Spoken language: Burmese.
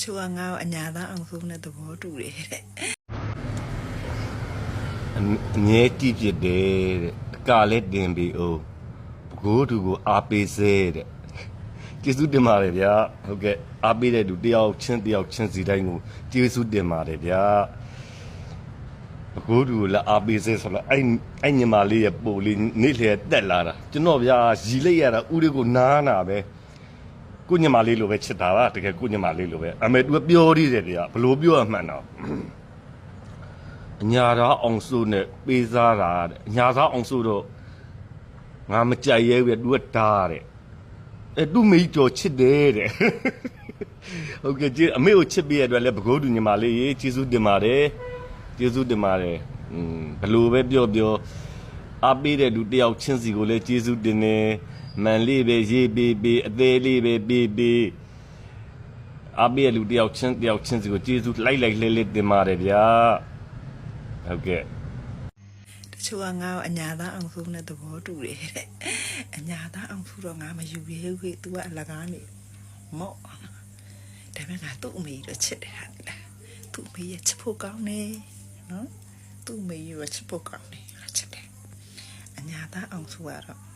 ချို့ကငါ့ကိုအညာသားအောင်ဆုံးတဲ့သဘောတူတယ်တဲ့အအငဲကြည့်ဖြစ်တယ်တဲ့တကလည်းတင်ပြီးအောင်ဘကိုးသူကိုအားပေးစေတဲ့ကျေးဇူးတင်ပါတယ်ဗျာဟုတ်ကဲ့အားပေးတဲ့သူတယောက်ချင်းတယောက်ချင်းစီတိုင်းကိုကျေးဇူးတင်ပါတယ်ဗျာဘကိုးသူကိုလည်းအားပေးစေဆိုတော့အဲ့အဲ့ညီမလေးရဲ့ပို့လေးနေ့လျက်တက်လာတာကျွန်တော်ဗျာရီလိုက်ရတာဥတွေကိုနားနာပဲ ကိုညီမလေးလိုပဲချစ်တာပါတကယ်ကိုညီမလေးလိုပဲအမေသူကပြောသေးတယ်ဗျာဘလို့ပြောရမှန်းတော့အညာသားအောင်စုနဲ့ပေးစားတာတဲ့အညာသားအောင်စုတော့ငါမကြိုက်ရဲဘူးသူကတားတဲ့အဲသူမေးကြော်ချစ်တယ်တဲ့ဟုတ်ကဲ့ကျေးအမေကိုချစ်ပေးရတဲ့အတွက်လည်းဘကိုးတူညီမလေးရေကျေးဇူးတင်ပါတယ်ကျေးဇူးတင်ပါတယ်อืมဘလို့ပဲပြောပြောအားပေးတဲ့လူတယောက်ချင်းစီကိုလည်းကျေးဇူးတင်တယ် မန်လေးပဲရေးပေးပေးအသေးလေးပဲပေးပေးအားပေးတဲ့လူတယောက်ချင်းတယောက်ချင်းစီကိုကျေးဇူးလိုက်လိုက်လဲလဲတင်ပါတယ်ဗျာဟုတ်ကဲ့တချို့ကငါ့ကိုအညာသားအောင်ဆုံးတဲ့သဘောတူတယ်တဲ့အညာသားအောင်ဆုံးတော့ငါမယူရဲဘူးခေ तू ကအလကားနေမော့ဒါပေမဲ့ငါသူ့အမေတော့ချစ်တယ်ဟာဒီလားသူ့အမေရဲ့ချစ်ဖို့ကောင်းနေနော်သူ့အမေရဲ့ချစ်ဖို့ကောင်းနေငါချစ်တယ်အညာသားအောင်ဆုံးကတော့